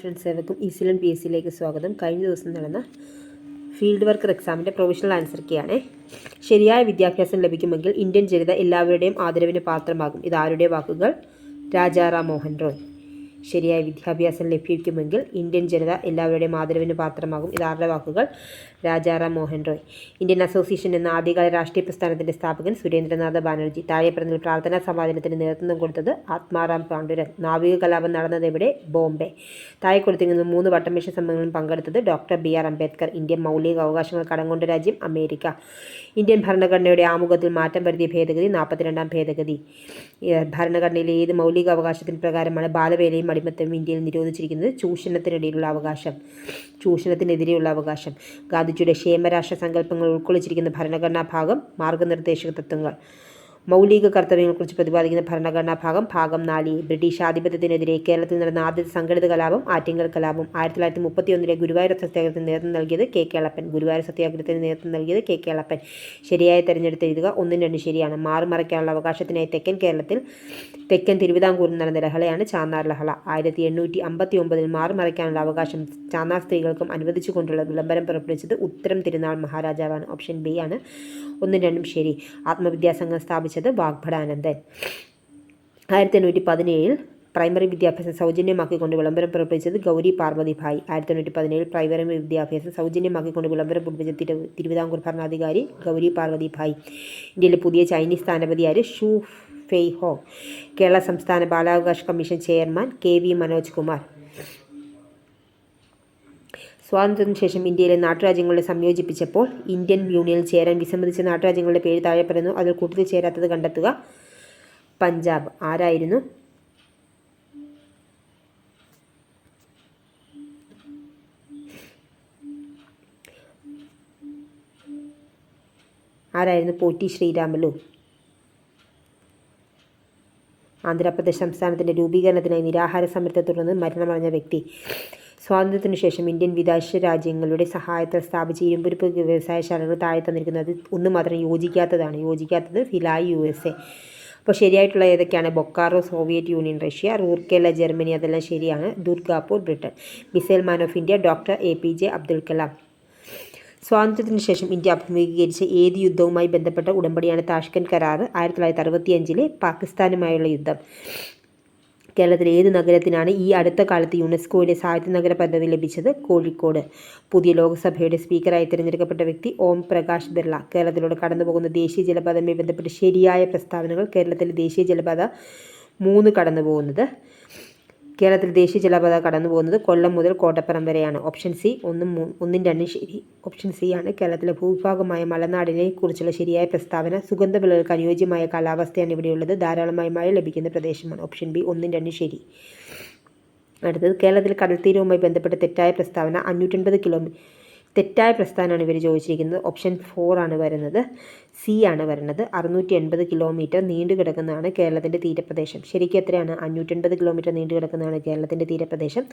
Friends ഏവർക്കും ഈസിലൻ P S സിയിലേക്ക് സ്വാഗതം. കഴിഞ്ഞ ദിവസം നടന്ന ഫീൽഡ് വർക്കർ എക്സാമിന്റെ പ്രൊവിഷണൽ ആൻസർ കീയാണ് ശരിയായ വിദ്യാഭ്യാസം ലഭിക്കുമെങ്കിൽ ഇന്ത്യൻ ജനത എല്ലാവരുടെയും ആദരവിന് പാത്രമാകും. ഇത് ആരുടെ വാക്കുകൾ? രാജാറാം മോഹൻ റോയ്. ശരിയായ വിദ്യാഭ്യാസം ലഭിക്കുമെങ്കിൽ ഇന്ത്യൻ ജനത എല്ലാവരുടെയും ആദരവിന് പാത്രമാകും. ഇത് ആരുടെ വാക്കുകൾ? രാജാറാം മോഹൻ റോയ്. ഇന്ത്യൻ അസോസിയേഷൻ എന്ന ആദ്യകാല രാഷ്ട്രീയ പ്രസ്ഥാനത്തിന്റെ സ്ഥാപകൻ സുരേന്ദ്രനാഥ് ബാനർജി താഴെ പറഞ്ഞതിൽ പ്രാർത്ഥനാ സമാധാനത്തിന് നേതൃത്വം കൊടുത്തത് ആത്മാറാം പാണ്ഡുരൻ. നാവിക കലാപം നടന്നത് എവിടെ? ബോംബെ. താഴെ കൊടുത്തിരിക്കുന്ന മൂന്ന് വട്ടമേശ സംഘങ്ങളും പങ്കെടുത്തത് doctor B R Ambedkar Indian മൗലിക അവകാശങ്ങൾ കടം കൊണ്ട രാജ്യം അമേരിക്ക. ഇന്ത്യൻ ഭരണഘടനയുടെ ആമുഖത്തിൽ മാറ്റം വരുത്തിയ ഭേദഗതി നാൽപ്പത്തിരണ്ടാം ഭേദഗതി. ഭരണഘടനയിലെ ഏത് മൗലിക അവകാശത്തിന് പ്രകാരമാണ് ബാലവേലയും അടിമത്തവും ഇന്ത്യയിൽ നിരോധിച്ചിരിക്കുന്നത്? ചൂഷണത്തിനിടയിലുള്ള അവകാശം. ചൂഷണത്തിനെതിരെയുള്ള അവകാശം. ഗാന്ധിജിയുടെ ക്ഷേമരാഷ്ട്ര സങ്കല്പങ്ങൾ ഉൾക്കൊള്ളിച്ചിരിക്കുന്ന ഭരണഘടനാ ഭാഗം മാർഗനിർദ്ദേശക തത്വങ്ങൾ. മൗലിക കർത്തവ്യങ്ങളെക്കുറിച്ച് പ്രതിപാദിക്കുന്ന ഭരണഘടനാ ഭാഗം ഭാഗം നാല്. ബ്രിട്ടീഷ് ആധിപത്യത്തിനെതിരെ കേരളത്തിൽ നടന്ന ആദ്യത്തെ സംഘടിത കലാപം ആറ്റിങ്ങൽ കലാപം. ആയിരത്തി തൊള്ളായിരത്തി മുപ്പത്തി ഒന്നിലെ ഗുരുവായൂർ സത്യാഗ്രഹത്തിന് നേതൃത്വം നൽകിയത് കെ കേളപ്പൻ. ഗുരുവായൂർ സത്യാഗ്രഹത്തിന് നേതൃത്വം നൽകിയത് കെ കേളപ്പൻ. ശരിയായ തെരഞ്ഞെടുത്ത് എഴുതുക ഒന്നും രണ്ടും ശരിയാണ്. മാറുമറയ്ക്കാനുള്ള അവകാശത്തിനായി തെക്കൻ കേരളത്തിൽ തെക്കൻ തിരുവിതാംകൂറിൽ നടന്ന ലഹളയാണ് ചാന്നാർ ലഹള. ആയിരത്തി എണ്ണൂറ്റി അമ്പത്തി ഒമ്പതിൽ മാറുമറയ്ക്കാനുള്ള അവകാശം ചാന്നാർ സ്ത്രീകൾക്കും അനുവദിച്ചുകൊണ്ടുള്ള വിളംബരം പുറപ്പെടുവിച്ചത് ഉത്തരം തിരുനാൾ മഹാരാജാവാണ്. ഓപ്ഷൻ ബി ആണ്. ഒന്നും രണ്ടും ശരി. ആത്മവിദ്യാസംഘം സ്ഥാപിച്ചത് വാഗ്ഭടാനന്ദൻ. ആയിരത്തി എണ്ണൂറ്റി പതിനേഴിൽ പ്രൈമറി വിദ്യാഭ്യാസം സൗജന്യമാക്കിക്കൊണ്ട് വിളംബരം പുറപ്പെടുവിച്ചത് ഗൗരി പാർവതി ഭായ് ആയിരത്തി തൊണ്ണൂറ്റി പതിനേഴിൽ പ്രൈമറി വിദ്യാഭ്യാസം സൗജന്യമാക്കിക്കൊണ്ട് വിളംബരം പുറപ്പെടുവിച്ച തിരു തിരുവിതാംകൂർ ഭരണാധികാരി ഗൗരി പാർവതി ഭായ് ഇന്ത്യയിലെ പുതിയ ചൈനീസ് സ്ഥാനപതിയായ ഷൂ ഫെയ് ഹോ കേരള സംസ്ഥാന ബാലാവകാശ commission chairman K V Manoj Kumar. സ്വാതന്ത്ര്യത്തിന് ശേഷം ഇന്ത്യയിലെ നാട്ടുരാജ്യങ്ങളെ സംയോജിപ്പിച്ചപ്പോൾ ഇന്ത്യൻ യൂണിയനിൽ ചേരാൻ വിസമ്മതിച്ച നാട്ടുരാജ്യങ്ങളുടെ പേര് താഴെ പറയുന്നു. അതിൽ കൂട്ടത്തിൽ ചേരാത്തത് കണ്ടെത്തുക. പഞ്ചാബ്. ആരായിരുന്നു? ആരായിരുന്നു? പോറ്റി ശ്രീരാമലു. ആന്ധ്രാപ്രദേശ് സംസ്ഥാനത്തിന്റെ രൂപീകരണത്തിനായി നിരാഹാര സമരത്തെ തുടർന്ന് മരണമടഞ്ഞ വ്യക്തി. സ്വാതന്ത്ര്യത്തിനു ശേഷം ഇന്ത്യൻ വിദേശ രാജ്യങ്ങളുടെ സഹായത്താൽ സ്ഥാപിച്ച ഇരുമ്പുരുപ്പ് വ്യവസായശാലകൾ താഴെ തന്നിരിക്കുന്നത്. ഒന്ന് മാത്രം യോജിക്കാത്തതാണ്. യോജിക്കാത്തത് ഫിലായി യു എസ് എ. അപ്പോൾ ശരിയായിട്ടുള്ള ഏതൊക്കെയാണ്? Bokaro Soviet Union Russia Rourkela Germany അതെല്ലാം ശരിയാണ്. Durgapur Britain. Missile man of India doctor A P J Abdul Kalam. സ്വാതന്ത്ര്യത്തിന് ശേഷം ഇന്ത്യ അഭിമുഖീകരിച്ച ഏത് യുദ്ധവുമായി ബന്ധപ്പെട്ട ഉടമ്പടിയാണ് താഷ്കൻ കരാർ? ആയിരത്തി തൊള്ളായിരത്തി അറുപത്തിയഞ്ചിലെ പാകിസ്ഥാനുമായുള്ള യുദ്ധം. കേരളത്തിലെ ഏത് നഗരത്തിനാണ് ഈ അടുത്ത കാലത്ത് യുനെസ്കോയിലെ സാഹിത്യ നഗര പദവി ലഭിച്ചത്? കോഴിക്കോട്. പുതിയ ലോക്സഭയുടെ സ്പീക്കറായി തിരഞ്ഞെടുക്കപ്പെട്ട വ്യക്തി ഓം പ്രകാശ് ബിർള. കേരളത്തിലൂടെ കടന്നുപോകുന്ന ദേശീയ ജലപാതയുമായി ബന്ധപ്പെട്ട് ശരിയായ പ്രസ്താവനകൾ കേരളത്തിലെ ദേശീയ ജലപാത മൂന്ന് കടന്നു പോകുന്നത് കേരളത്തിൽ ദേശീയ ജലപാത കടന്നു പോകുന്നത് കൊല്ലം മുതൽ കോട്ടപ്പുറം വരെയാണ്. ഓപ്ഷൻ സി ഒന്നും ഒന്നും രണ്ടും ശരി. ഓപ്ഷൻ സി ആണ് കേരളത്തിലെ ഭൂഭാഗമായ മലനാടിനെ കുറിച്ചുള്ള ശരിയായ പ്രസ്താവന. സുഗന്ധവിളകൾക്ക് അനുയോജ്യമായ കാലാവസ്ഥയാണ് ഇവിടെയുള്ളത്. ധാരാളമായി മഴ ലഭിക്കുന്ന പ്രദേശമാണ്. ഓപ്ഷൻ ബി ഒന്നും രണ്ടും ശരി. അടുത്തത് കേരളത്തിൽ കടൽത്തീരവുമായി ബന്ധപ്പെട്ട തെറ്റായ പ്രസ്താവന. അഞ്ഞൂറ്റൻപത് കിലോമീറ്റർ തെറ്റായ പ്രസ്ഥാനമാണ് ഇവർ ചോദിച്ചിരിക്കുന്നത്. ഓപ്ഷൻ ഫോർ ആണ് വരുന്നത്. സി ആണ് വരുന്നത്. അറുന്നൂറ്റി എൺപത് കിലോമീറ്റർ നീണ്ടു കിടക്കുന്നതാണ് കേരളത്തിന്റെ തീരപ്രദേശം. ശരിക്കും എത്രയാണ്? അഞ്ഞൂറ്റൻപത് കിലോമീറ്റർ നീണ്ടു കിടക്കുന്നതാണ് കേരളത്തിന്റെ തീരപ്രദേശം.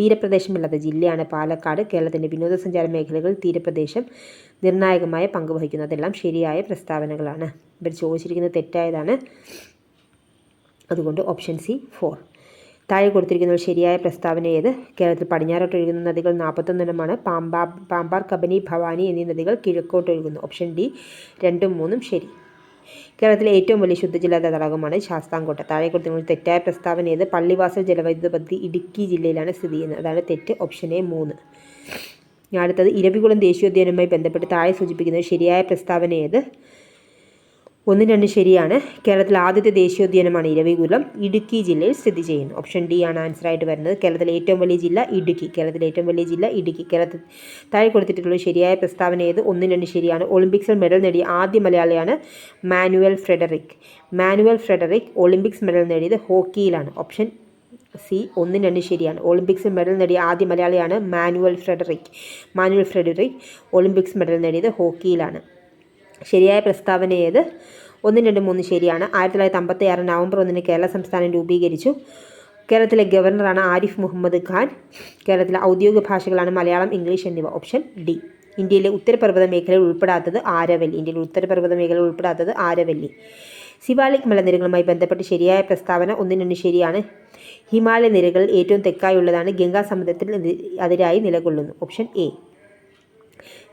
തീരപ്രദേശമില്ലാത്ത ജില്ലയാണ് പാലക്കാട്. കേരളത്തിന്റെ വിനോദസഞ്ചാര മേഖലകൾ തീരപ്രദേശം നിർണായകമായ പങ്ക് വഹിക്കുന്നു. അതെല്ലാം ശരിയായ പ്രസ്താവനകളാണ്. ഇവർ ചോദിച്ചിരിക്കുന്നത് തെറ്റായതാണ്. അതുകൊണ്ട് ഓപ്ഷൻ സി ഫോർ. താഴെ കൊടുത്തിരിക്കുന്ന ശരിയായ പ്രസ്താവന ഏത്? കേരളത്തിൽ പടിഞ്ഞാറോട്ട് ഒഴുകുന്ന നദികൾ നാൽപ്പത്തൊന്നെണ്ണമാണ് പാമ്പാ പാമ്പാർ കബനി ഭവാനി എന്നീ നദികൾ കിഴക്കോട്ട് ഒഴുകുന്നു. ഓപ്ഷൻ ഡി രണ്ടും മൂന്നും ശരി. കേരളത്തിലെ ഏറ്റവും വലിയ ശുദ്ധജല തടാകമാണ് ശാസ്താംകോട്ട. താഴെ കൊടുത്തിരിക്കുന്ന തെറ്റായ പ്രസ്താവന ഏത്? പള്ളിവാസൽ ജലവൈദ്യുത പദ്ധതി ഇടുക്കി ജില്ലയിലാണ് സ്ഥിതി ചെയ്യുന്നത്. അതാണ് തെറ്റ്. ഓപ്ഷൻ എ മൂന്ന്. അടുത്തത് ഇരവികുളം ദേശീയോദ്യാനവുമായി ബന്ധപ്പെട്ട് താഴെ സൂചിപ്പിക്കുന്ന ശരിയായ പ്രസ്താവന ഏത്? ഒന്നും രണ്ടും ശരിയാണ്. കേരളത്തിലെ ആദ്യത്തെ ദേശീയോദ്യാനമാണ് ഇരവികുലം ഇടുക്കി ജില്ലയിൽ സ്ഥിതി ചെയ്യുന്നു. ഓപ്ഷൻ ഡി ആണ് ആൻസർ ആയിട്ട് വരുന്നത്. കേരളത്തിലെ ഏറ്റവും വലിയ ജില്ല ഇടുക്കി. കേരളത്തിലെ ഏറ്റവും വലിയ ജില്ല ഇടുക്കി. കേരളത്തിൽ താഴെ കൊടുത്തിട്ടുള്ള ശരിയായ പ്രസ്താവന ഏത്? ഒന്നും രണ്ടും ശരിയാണ്. ഒളിമ്പിക്സിൽ മെഡൽ നേടിയ ആദ്യ മലയാളിയാണ് മാനുവൽ ഫ്രെഡറിക്. മാനുവൽ ഫ്രെഡറിക് ഒളിമ്പിക്സ് മെഡൽ നേടിയത് ഹോക്കിയിലാണ്. ഓപ്ഷൻ സി ഒന്നും രണ്ടും ശരിയാണ്. ഒളിമ്പിക്സ് മെഡൽ നേടിയ ആദ്യ മലയാളിയാണ് മാനുവൽ ഫ്രെഡറിക്. മാനുവൽ ഫ്രെഡറിക് ഒളിമ്പിക്സ് മെഡൽ നേടിയത് ഹോക്കിയിലാണ്. ശരിയായ പ്രസ്താവന ഏത്? ഒന്നും രണ്ടും മൂന്ന് ശരിയാണ്. ആയിരത്തി തൊള്ളായിരത്തി അമ്പത്തി ആറ് നവംബർ ഒന്നിന് കേരള സംസ്ഥാനം രൂപീകരിച്ചു. കേരളത്തിലെ ഗവർണറാണ് ആരിഫ് മുഹമ്മദ് ഖാൻ. കേരളത്തിലെ ഔദ്യോഗിക ഭാഷകളാണ് മലയാളം ഇംഗ്ലീഷ് എന്നിവ. Option D. ഇന്ത്യയിലെ ഉത്തരപർവത മേഖലയിൽ ഉൾപ്പെടാത്തത് ആരവല്ലി. ഇന്ത്യയിലെ ഉത്തരപർവത മേഖലയിൽ ഉൾപ്പെടാത്തത് ആരവല്ലി. ശിവാലിക് മലനിരകളുമായി ബന്ധപ്പെട്ട് ശരിയായ പ്രസ്താവന ഒന്നിനൊന്ന് ശരിയാണ്. ഹിമാലയ നിരകൾ ഏറ്റവും തെക്കായുള്ളതാണ്. ഗംഗാ സമുദ്രത്തിൽ അതിരായി നിലകൊള്ളുന്നു. Option A.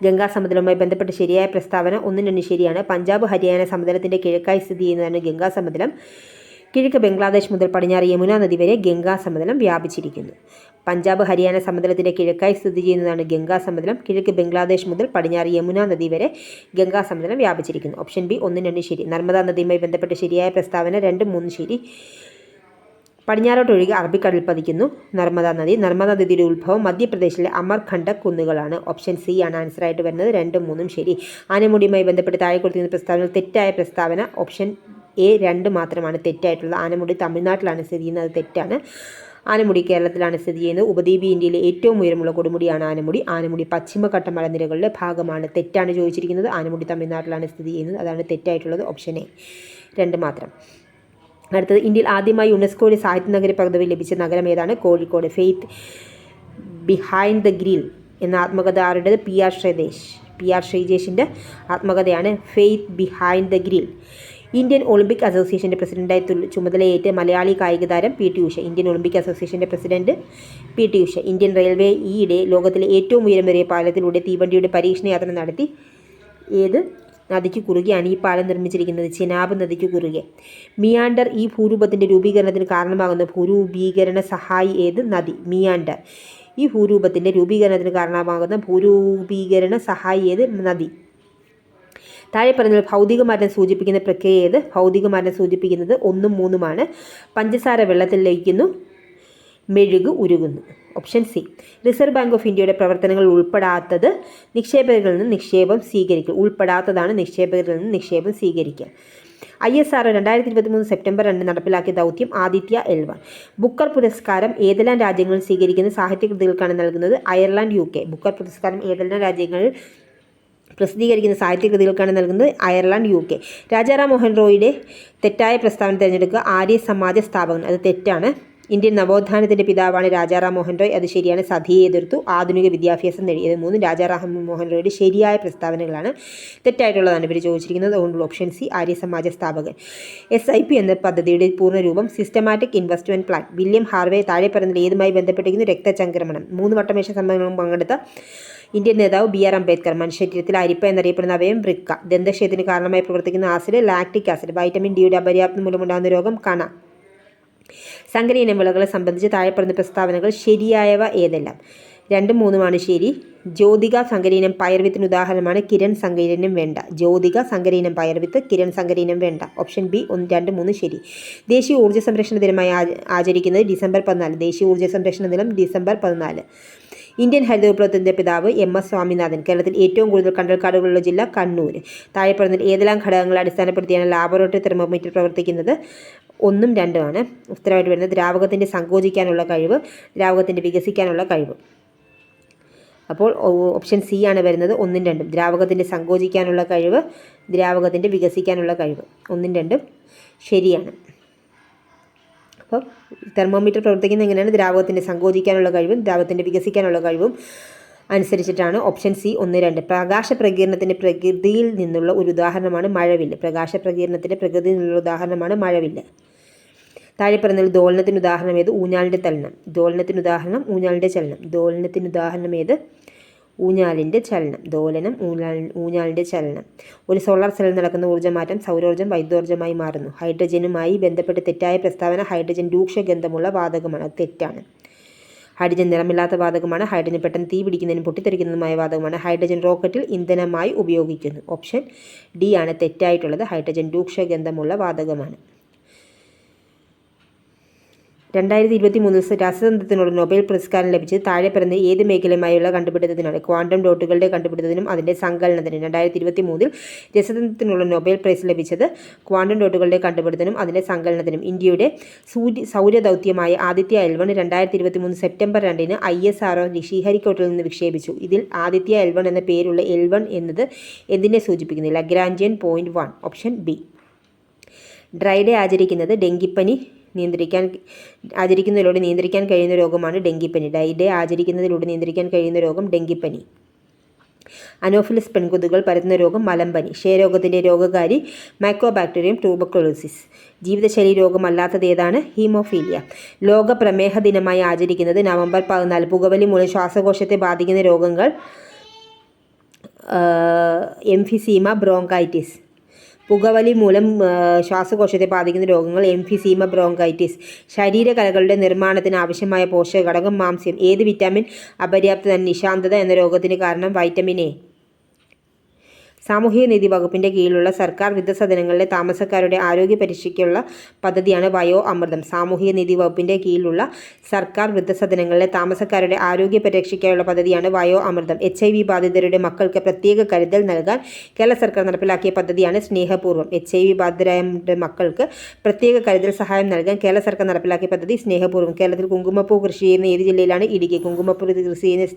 ഗംഗാ സമുദ്രവുമായി ബന്ധപ്പെട്ട് ശരിയായ പ്രസ്താവന ഒന്നിനൊന്ന് ശരിയാണ്. പഞ്ചാബ് ഹരിയാന സമതലത്തിന്റെ കിഴക്കായി സ്ഥിതി ചെയ്യുന്നതാണ് ഗംഗാ സമതലം കിഴക്ക് ബംഗ്ലാദേശ് മുതൽ പടിഞ്ഞാറ് യമുന നദി വരെ ഗംഗാ സമതലം വ്യാപിച്ചിരിക്കുന്നു. പഞ്ചാബ് ഹരിയാന സമതലത്തിന്റെ കിഴക്കായി സ്ഥിതി ചെയ്യുന്നതാണ് ഗംഗാ സമതലം കിഴക്ക് ബംഗ്ലാദേശ് മുതൽ പടിഞ്ഞാറ് യമുന നദി വരെ ഗംഗാ സമതലം വ്യാപിച്ചിരിക്കുന്നു. ഓപ്ഷൻ ബി ഒന്നിന് രണ്ട് ശരി. നർമ്മദാ നദിയുമായി ബന്ധപ്പെട്ട് ശരിയായ പ്രസ്താവന രണ്ടും മൂന്ന് ശരി. പടിഞ്ഞാറോട്ട് ഒഴുകി അറബിക്കടൽ പതിക്കുന്നു. നർമ്മദാ നദി നർമ്മദാ നദിയുടെ ഉത്ഭവം മധ്യപ്രദേശിലെ അമർഖണ്ഡ കുന്നുകളാണ്. ഓപ്ഷൻ സി ആണ് ആൻസർ ആയിട്ട് വരുന്നത്. രണ്ടും മൂന്നും ശരി. ആനമുടിയുമായി ബന്ധപ്പെട്ട് താഴെ കൊടുത്തിരുന്ന പ്രസ്താവന തെറ്റായ പ്രസ്താവന. ഓപ്ഷൻ എ രണ്ട് മാത്രമാണ് തെറ്റായിട്ടുള്ളത്. ആനമുടി തമിഴ്നാട്ടിലാണ് സ്ഥിതി ചെയ്യുന്നത്. തെറ്റാണ്. ആനമുടി കേരളത്തിലാണ് സ്ഥിതി ചെയ്യുന്നത്. ഉപദ്വീപ് ഇന്ത്യയിലെ ഏറ്റവും ഉയരമുള്ള കൊടുമുടിയാണ് ആനമുടി. ആനമുടി പശ്ചിമഘട്ട മലനിരകളുടെ ഭാഗമാണ്. തെറ്റാണ് ചോദിച്ചിരിക്കുന്നത്. ആനമുടി തമിഴ്നാട്ടിലാണ് സ്ഥിതി ചെയ്യുന്നത്. അതാണ് തെറ്റായിട്ടുള്ളത്. Option A. രണ്ട് മാത്രം. അടുത്തത് ഇന്ത്യയിൽ ആദ്യമായി യുനെസ്കോയുടെ സാഹിത്യ നഗരി പദവി ലഭിച്ച നഗരം ഏതാണ്? Kozhikode. Faith Behind the Grill എന്ന ആത്മകഥ ആരുടേത് P R Sreejesh P R ശ്രീജേഷിന്റെ ആത്മകഥയാണ് Faith Behind the Grill Indian Olympic അസോസിയേഷന്റെ പ്രസിഡന്റായി ചുമതലയേറ്റ് മലയാളി കായിക താരം P T Usha. Indian Olympic അസോസിയേഷന്റെ president P T Usha. Indian railway ഈയിടെ ലോകത്തിലെ ഏറ്റവും ഉയരമേറിയ പാലത്തിലൂടെ തീവണ്ടിയുടെ പരീക്ഷണ യാത്ര നടത്തി. ഏത്? നദിക്ക് കുറുകെയാണ് ഈ പാലം നിർമ്മിച്ചിരിക്കുന്നത്. ചിനാബ് നദിക്ക് കുറുകെ. മിയാണ്ടർ ഈ ഭൂരൂപത്തിന്റെ രൂപീകരണത്തിന് കാരണമാകുന്ന ഭൂരൂപീകരണ സഹായി ഏത്? നദി. മിയാണ്ടർ ഈ ഭൂരൂപത്തിന്റെ രൂപീകരണത്തിന് കാരണമാകുന്ന ഭൂരൂപീകരണ സഹായി ഏത്? നദി. താഴെ പറയുന്നത് ഭൗതിക മരണം സൂചിപ്പിക്കുന്ന പ്രക്രിയ ഏത്? ഭൗതിക മരണം സൂചിപ്പിക്കുന്നത് ഒന്നും മൂന്നുമാണ്. പഞ്ചസാര വെള്ളത്തിൽ ലയിക്കുന്നു. മെഴുക് ഉരുകുന്നു. Option C. Reserve Bank of ഇന്ത്യയുടെ പ്രവർത്തനങ്ങൾ ഉൾപ്പെടാത്തത് നിക്ഷേപകരിൽ നിന്ന് നിക്ഷേപം സ്വീകരിക്കുക ഉൾപ്പെടാത്തതാണ് നിക്ഷേപകരിൽ നിന്ന് നിക്ഷേപം സ്വീകരിക്കുക ഐ എസ് ആർ രണ്ടായിരത്തി ഇരുപത്തി മൂന്ന് സെപ്റ്റംബർ രണ്ട് നടപ്പിലാക്കിയ ദൗത്യം ആദിത്യ എൽവ ബുക്കർ പുരസ്കാരം ഏതെല്ലാം രാജ്യങ്ങളിൽ സ്വീകരിക്കുന്ന സാഹിത്യകൃതികൾക്കാണ് നൽകുന്നത്? Ireland U K. ബുക്കർ പുരസ്കാരം ഏതെല്ലാം രാജ്യങ്ങളിൽ പ്രസിദ്ധീകരിക്കുന്ന സാഹിത്യകൃതികൾക്കാണ് നൽകുന്നത്? Ireland U K. Rajaram Mohan റോയിയുടെ തെറ്റായ പ്രസ്താവന തിരഞ്ഞെടുക്കുക ആര്യ സമാജ സ്ഥാപകൻ. അത് തെറ്റാണ്. ഇന്ത്യൻ നവോത്ഥാനത്തിന്റെ പിതാവാണ് രാജാറാം മോഹൻ റോയ്. അത് ശരിയാണ്. സതിയെ എതിർത്തു. ആധുനിക വിദ്യാഭ്യാസം നേടിയത് മൂന്ന് രാജാറാം മോഹൻ റോയുടെ ശരിയായ പ്രസ്താവനകളാണ്. തെറ്റായിട്ടുള്ളതാണ് ഇവർ ചോദിച്ചിരിക്കുന്നത്. അതുകൊണ്ട് ഓപ്ഷൻ സി ആര്യ സമാജ സ്ഥാപകൻ. എസ് ഐ പി എന്ന പദ്ധതിയുടെ പൂർണരൂപം systematic investment plan William Harvey താഴെ പറയുന്നതിൽ ഏതുമായി ബന്ധപ്പെട്ടിരിക്കുന്നു? രക്തചംക്രമണം. മൂന്ന് വട്ടമേശ സമ്മേളനവും പങ്കെടുത്ത ഇന്ത്യൻ നേതാവ് ബി ആർ അംബേദ്കർ. മനുഷ്യത്തിൽ അരിപ്പ എന്നറിയപ്പെടുന്ന അവയം വൃക്ക. ദന്തക്ഷയത്തിന് കാരണമായി പ്രവർത്തിക്കുന്ന ആസിഡ് ലാക്ടിക് ആസിഡ്. വൈറ്റമിൻ ഡിയുടെ അപര്യാപ്തം മൂലമുണ്ടാകുന്ന രോഗം കണ. സങ്കരയിനം വിളകളെ സംബന്ധിച്ച് താഴെ പറയുന്ന പ്രസ്താവനകൾ ശരിയായവ ഏതെല്ലാം? രണ്ടും മൂന്നുമാണ് ശരി. ജ്യോതിക സങ്കരീനം പയർവിത്തിന് ഉദാഹരണമാണ്. കിരൺ സങ്കരീനം വേണ്ട. ജ്യോതിക സങ്കരീനം പയർവിത്ത് കിരൺ സങ്കരീനം വേണ്ട. ഓപ്ഷൻ ബി ഒന്ന് രണ്ട് മൂന്ന് ശരി. ദേശീയ ഊർജ സംരക്ഷണ ദിനമായി ആച- ആചരിക്കുന്നത് ഡിസംബർ പതിനാല്. ദേശീയ ഊർജ സംരക്ഷണ ദിനം ഡിസംബർ പതിനാല്. ഇന്ത്യൻ ഹരിത വിപ്ലവത്തിന്റെ പിതാവ് എം എസ് സ്വാമിനാഥൻ. കേരളത്തിൽ ഏറ്റവും കൂടുതൽ കണ്ടൽക്കാടുകളുള്ള ജില്ല കണ്ണൂർ താഴെ പറഞ്ഞതിൽ ഏതെല്ലാം ഘടകങ്ങളെ അടിസ്ഥാനപ്പെടുത്തിയാണ് ലാബോറട്ടറി തെർമോമീറ്റർ പ്രവർത്തിക്കുന്നത്? ഒന്നും രണ്ടുമാണ്. ഉത്തരമായിട്ട് വരുന്നത് ദ്രാവകത്തിന്റെ സങ്കോചിക്കാനുള്ള കഴിവ് ദ്രാവകത്തിന്റെ വികസിക്കാനുള്ള കഴിവ്. അപ്പോൾ ഓപ്ഷൻ സി ആണ് വരുന്നത് ഒന്നും രണ്ടും. ദ്രാവകത്തിന്റെ സങ്കോചിക്കാനുള്ള കഴിവ് ദ്രാവകത്തിന്റെ വികസിക്കാനുള്ള കഴിവ്. ഒന്നും രണ്ടും ശരിയാണ്. അപ്പോൾ തെർമോമീറ്റർ പ്രവർത്തിക്കുന്നത് എങ്ങനെയാണ്? ദ്രാവകത്തിന്റെ സങ്കോചിക്കാനുള്ള കഴിവും ദ്രാവകത്തിന്റെ വികസിക്കാനുള്ള കഴിവും അനുസരിച്ചിട്ടാണ് ഓപ്ഷൻ സി ഒന്ന് രണ്ട്. പ്രകാശ പ്രകീർണത്തിന്റെ പ്രകൃതിയിൽ നിന്നുള്ള ഒരു ഉദാഹരണമാണ് മഴവില്ല്. പ്രകാശ പ്രകീർണത്തിന്റെ പ്രകൃതിയിൽ നിന്നുള്ള ഉദാഹരണമാണ് മഴവില്ല്. താഴെ പറഞ്ഞതിൽ ദോലനത്തിന് ഉദാഹരണം ഏത്? ഊഞ്ഞാലിന്റെ ചലനം. ദോലനത്തിന് ഉദാഹരണം ഊഞ്ഞാലിന്റെ ചലനം. ദോലനത്തിന് ഉദാഹരണം ഏത്? ഊഞ്ഞാലിന്റെ ചലനം. ദോലനം ഊഞ്ഞാൽ ഊഞ്ഞാലിന്റെ ചലനം. ഒരു സോളാർ സെല്ലിൽ നടക്കുന്ന ഊർജമാറ്റം സൗരോർജം വൈദ്യോർജമായി മാറുന്നു. ഹൈഡ്രജനുമായി ബന്ധപ്പെട്ട് തെറ്റായ പ്രസ്താവന ഹൈഡ്രജൻ രൂക്ഷഗന്ധമുള്ള വാതകമാണ്. അത് തെറ്റാണ്. ഹൈഡ്രജൻ നിറമില്ലാത്ത വാതകമാണ്. ഹൈഡ്രജൻ പെട്ടെന്ന് തീ പിടിക്കുന്നതിനും പൊട്ടിത്തെറിക്കുന്നതുമായ വാതകമാണ്. ഹൈഡ്രജൻ റോക്കറ്റിൽ ഇന്ധനമായി ഉപയോഗിക്കുന്നു. ഓപ്ഷൻ ഡി ആണ് തെറ്റായിട്ടുള്ളത്. ഹൈഡ്രജൻ രൂക്ഷഗന്ധമുള്ള വാതകമാണ്. രണ്ടായിരത്തി ഇരുപത്തി മൂന്നിൽ രാസതന്ത്രത്തിനുള്ള നൊബേൽ പുരസ്കാരം ലഭിച്ചത് താഴെ പറയുന്ന ഏത് മേഖലയുമായുള്ള കണ്ടുപിടുത്തത്തിനാണ് ക്വാണ്ടം ഡോട്ടുകളുടെ കണ്ടുപിടുത്തത്തിനും അതിന്റെ സങ്കലനത്തിനും രണ്ടായിരത്തി ഇരുപത്തി മൂന്നിൽ രസതന്ത്രത്തിനുള്ള നൊബേൽ പ്രൈസ് ലഭിച്ചത് ക്വാണ്ടം ഡോട്ടുകളുടെ കണ്ടുപിടുത്തത്തിനും അതിന്റെ സങ്കലനത്തിനും ഇന്ത്യയുടെ സൂര്യ സൗരദൗത്യമായ ആദിത്യ എൽവൺ രണ്ടായിരത്തി ഇരുപത്തി മൂന്ന് സെപ്റ്റംബർ രണ്ടിന് ഐ എസ് ആർ ഒ ശ്രീഹരിക്കോട്ടിൽ നിന്ന് വിക്ഷേപിച്ചു. ഇതിൽ ആദിത്യ എൽവൺ എന്ന പേരുള്ള എൽവൺ എന്നത് എന്തിനെ സൂചിപ്പിക്കുന്നു? Lagrangian point one option B dry day ആചരിക്കുന്നത് ഡെങ്കിപ്പനി നിയന്ത്രിക്കാൻ ആചരിക്കുന്നതിലൂടെ നിയന്ത്രിക്കാൻ കഴിയുന്ന രോഗമാണ് ഡെങ്കിപ്പനി. ഡൈഡേ ആചരിക്കുന്നതിലൂടെ നിയന്ത്രിക്കാൻ കഴിയുന്ന രോഗം ഡെങ്കിപ്പനി. അനോഫിലിസ് പെൺകൊതുകൾ പരത്തുന്ന രോഗം മലമ്പനി. ക്ഷയരോഗത്തിന്റെ രോഗകാരി മൈക്രോബാക്ടീരിയം ട്യൂബക്കുലോസിസ് ജീവിതശൈലി രോഗമല്ലാത്തത് ഏതാണ്? ഹീമോഫീലിയ. ലോക പ്രമേഹ ദിനമായി ആചരിക്കുന്നത് നവംബർ പതിനാല്. പുകവലി മൂലം ശ്വാസകോശത്തെ ബാധിക്കുന്ന രോഗങ്ങൾ എംഫിസീമ ബ്രോങ്കൈറ്റിസ്. പുകവലി മൂലം ശ്വാസകോശത്തെ ബാധിക്കുന്ന രോഗങ്ങൾ എംഫിസീമ ബ്രോങ്കൈറ്റിസ്. ശരീരകലകളുടെ നിർമ്മാണത്തിന് ആവശ്യമായ പോഷക ഘടകം മാംസ്യം ഏത് വിറ്റാമിൻ അപര്യാപ്തത നിശാന്തത എന്ന രോഗത്തിന് കാരണം വൈറ്റമിൻ എ. സാമൂഹിക നീതി വകുപ്പിന്റെ കീഴിലുള്ള സർക്കാർ വൃദ്ധസദനങ്ങളിലെ താമസക്കാരുടെ ആരോഗ്യ പരീക്ഷയ്ക്കുള്ള പദ്ധതിയാണ് വയോ അമൃതം. സാമൂഹിക നീതി വകുപ്പിന്റെ കീഴിലുള്ള സർക്കാർ വൃദ്ധസദനങ്ങളിലെ താമസക്കാരുടെ ആരോഗ്യ പരിരക്ഷയ്ക്കായുള്ള പദ്ധതിയാണ് Vayo Amritham. H I V ബാധിതരുടെ മക്കൾക്ക് പ്രത്യേക കരുതൽ നൽകാൻ കേരള സർക്കാർ നടപ്പിലാക്കിയ പദ്ധതിയാണ് സ്നേഹപൂർവം എച്ച് ഐ വി ബാധിതരായ മക്കൾക്ക് പ്രത്യേക കരുതൽ സഹായം നൽകാൻ കേരള സർക്കാർ നടപ്പിലാക്കിയ പദ്ധതി സ്നേഹപൂർവം കേരളത്തിൽ കുങ്കുമപ്പൂ കൃഷി ചെയ്യുന്ന ഏത് ജില്ലയിലാണ് ഇടുക്കി? കുങ്കുമപ്പൂ കൃഷി ചെയ്യുന്ന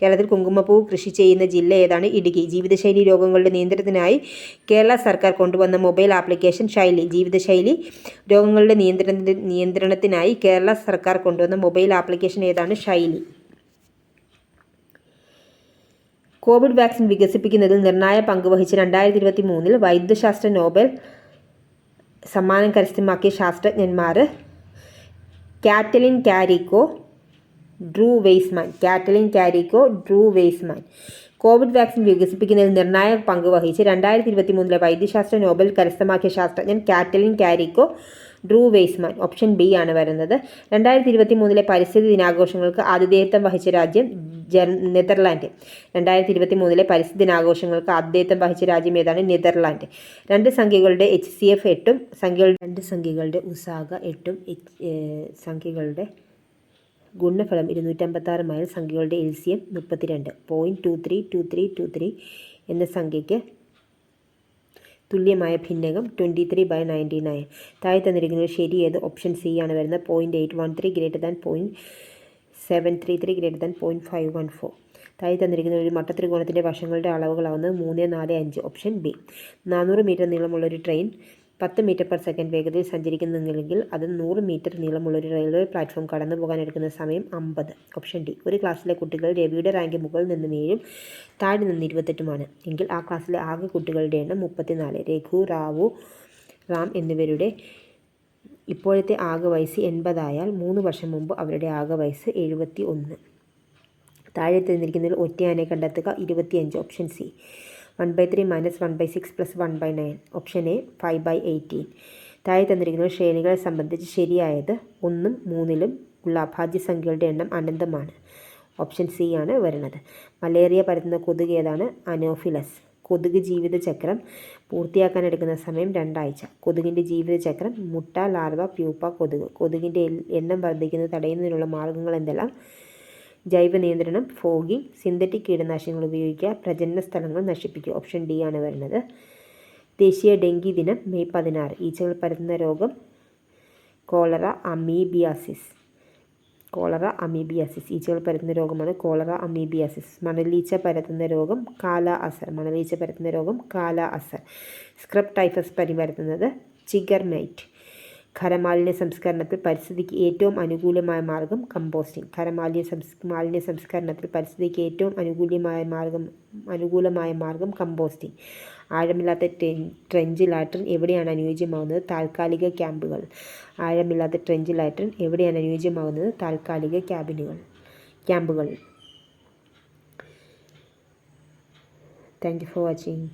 കേരളത്തിൽ കുങ്കുമപ്പൂ കൃഷി ചെയ്യുന്ന ജില്ല ഏതാണ്? ഇടുക്കി. ജീവിതശൈലി രോഗം രോഗങ്ങളുടെ നിയന്ത്രണത്തിനായി കേരള സർക്കാർ കൊണ്ടുവന്ന മൊബൈൽ ആപ്ലിക്കേഷൻ ശൈലി ജീവിതശൈലി. രോഗങ്ങളുടെ നിയന്ത്രണ നിയന്ത്രണത്തിനായി കേരള സർക്കാർ കൊണ്ടുവന്ന മൊബൈൽ ആപ്ലിക്കേഷൻ ഏതാണ്? ശൈലി. കോവിഡ് വാക്സിൻ വികസിപ്പിക്കുന്നതിൽ നിർണായ പങ്ക് പങ്കുവഹിച്ച രണ്ടായിരത്തി ഇരുപത്തി മൂന്നിൽ വൈദ്യശാസ്ത്ര നോബൽ സമ്മാനം കരസ്ഥമാക്കിയ ശാസ്ത്രജ്ഞന്മാർ Katalin Kariko Drew Weissman. Katalin Kariko Drew Weissman. Covid vaccine വികസിപ്പിക്കുന്നതിൽ നിർണായക പങ്ക് വഹിച്ച് രണ്ടായിരത്തി ഇരുപത്തി മൂന്നിലെ വൈദ്യശാസ്ത്ര നോബൽ കരസ്ഥമാക്കിയ ശാസ്ത്രജ്ഞൻ Katalin Kariko Drew Weissman option B ആണ് വരുന്നത്. രണ്ടായിരത്തി ഇരുപത്തി മൂന്നിലെ പരിസ്ഥിതി ദിനാഘോഷങ്ങൾക്ക് ആതിഥേയത്വം വഹിച്ച രാജ്യം ജർ നെതർലാൻഡ്. രണ്ടായിരത്തി ഇരുപത്തി മൂന്നിലെ പരിസ്ഥിതി ദിനാഘോഷങ്ങൾക്ക് ആതിഥേയത്വം വഹിച്ച രാജ്യം ഏതാണ്? നെതർലാൻഡ്. രണ്ട് സംഖ്യകളുടെ എച്ച് സി എഫ് എട്ടും സംഖ്യകളുടെ രണ്ട് സംഖ്യകളുടെ ഉസാഗ എട്ടും സംഖ്യകളുടെ ഗുണഫലം ഇരുന്നൂറ്റമ്പത്താറ് മൈൽ സംഖ്യകളുടെ എൽ സി എം മുപ്പത്തിരണ്ട്. Point two three two three two three എന്ന സംഖ്യയ്ക്ക് തുല്യമായ ഭിന്നകം twenty three by ninety nine താഴെ തന്നിരിക്കുന്നത് ശരി ഏത്? ഓപ്ഷൻ സി ആണ് വരുന്നത്. Point eight one three greater than point seven three three greater than point five one four താഴെ തന്നിരിക്കുന്ന ഒരു മട്ടത്രികോണത്തിന്റെ വശങ്ങളുടെ അളവുകളാവുന്നത് മൂന്ന് നാല് അഞ്ച്. ഓപ്ഷൻ ബി നാനൂറ് മീറ്റർ നീളമുള്ള ഒരു ട്രെയിൻ പത്ത് മീറ്റർ പെർ സെക്കൻഡ് വേഗതയിൽ സഞ്ചരിക്കുന്നുണ്ടെങ്കിൽ അത് നൂറ് മീറ്റർ നീളമുള്ള ഒരു റെയിൽവേ പ്ലാറ്റ്ഫോം കടന്നു പോകാൻ എടുക്കുന്ന സമയം അമ്പത്. ഓപ്ഷൻ ഡി ഒരു ക്ലാസ്സിലെ കുട്ടികൾ രവിയുടെ റാങ്ക് മുകളിൽ നിന്ന് ഏഴും താഴെ നിന്ന് ഇരുപത്തെട്ടുമാണ്. എങ്കിൽ ആ ക്ലാസ്സിലെ ആകെ കുട്ടികളുടെ എണ്ണം മുപ്പത്തിനാല്. രഘു റാവു റാം എന്നിവരുടെ ഇപ്പോഴത്തെ ആകെ വയസ്സ് എൺപതായാൽ മൂന്ന് വർഷം മുമ്പ് അവരുടെ ആകെ വയസ്സ് എഴുപത്തി ഒന്ന് താഴെ തന്നിരിക്കുന്നതിൽ ഒറ്റയാനെ കണ്ടെത്തുക ഇരുപത്തിയഞ്ച്. Option C one by three minus one by six plus one by nine option A five by eighteen താഴെ തന്നിരിക്കുന്ന ശ്രേണികളെ സംബന്ധിച്ച് ശരിയായത് ഒന്നും മൂന്നിലും ഉള്ള അഭാജ്യ സംഖ്യകളുടെ എണ്ണം അനന്തമാണ്. ഓപ്ഷൻ സി ആണ് വരുന്നത്. മലേറിയ പരത്തുന്ന കൊതുക് ഏതാണ്? അനോഫിലസ് കൊതുക് ജീവിതചക്രം പൂർത്തിയാക്കാൻ എടുക്കുന്ന സമയം രണ്ടാഴ്ച. കൊതുകിന്റെ ജീവിതചക്രം മുട്ട ലാർവ പ്യൂപ്പ കൊതുക്. കൊതുകിന്റെ എണ്ണം വർദ്ധിക്കുന്നത് തടയുന്നതിനുള്ള മാർഗങ്ങൾ എന്തെല്ലാം? ജൈവ നിയന്ത്രണം ഫോഗിംഗ് സിന്തറ്റിക് കീടനാശിനികൾ ഉപയോഗിക്കുക പ്രജനന സ്ഥലങ്ങൾ നശിപ്പിക്കുക. ഓപ്ഷൻ ഡി ആണ് വരുന്നത്. ദേശീയ ഡെങ്കി ദിനം മെയ് പതിനാറ്. ഈച്ചകൾ പരത്തുന്ന രോഗം കോളറ അമീബിയാസിസ്. Cholera amoebiasis. ഈച്ചകൾ പരത്തുന്ന രോഗമാണ് കോളറ അമീബിയാസിസ്. മണലീച്ച പരത്തുന്ന രോഗം കാല അസർ. മണലീച്ച പരത്തുന്ന രോഗം കാല അസർ. സ്ക്രബ് ടൈഫസ് പരിപരത്തുന്നത് ചിഗർ മൈറ്റ് ഖരമാലിന്യ സംസ്കരണത്തിൽ പരിസ്ഥിതിക്ക് ഏറ്റവും അനുകൂലമായ മാർഗം കമ്പോസ്റ്റിംഗ്. ഖരമാലിന്യ സംസ് മാലിന്യ സംസ്കരണത്തിൽ പരിസ്ഥിതിക്ക് ഏറ്റവും അനുകൂലമായ മാർഗം അനുകൂലമായ മാർഗം കമ്പോസ്റ്റിംഗ്. ആഴമില്ലാത്ത ട്രെഞ്ച് ലാട്രിൻ എവിടെയാണ് അനുയോജ്യമാകുന്നത്? താൽക്കാലിക ക്യാമ്പുകൾ. ആഴമില്ലാത്ത ട്രെഞ്ച് ലാട്രിൻ എവിടെയാണ് അനുയോജ്യമാകുന്നത്? താൽക്കാലിക ക്യാബിനുകൾ ക്യാമ്പുകൾ. Thank you for watching.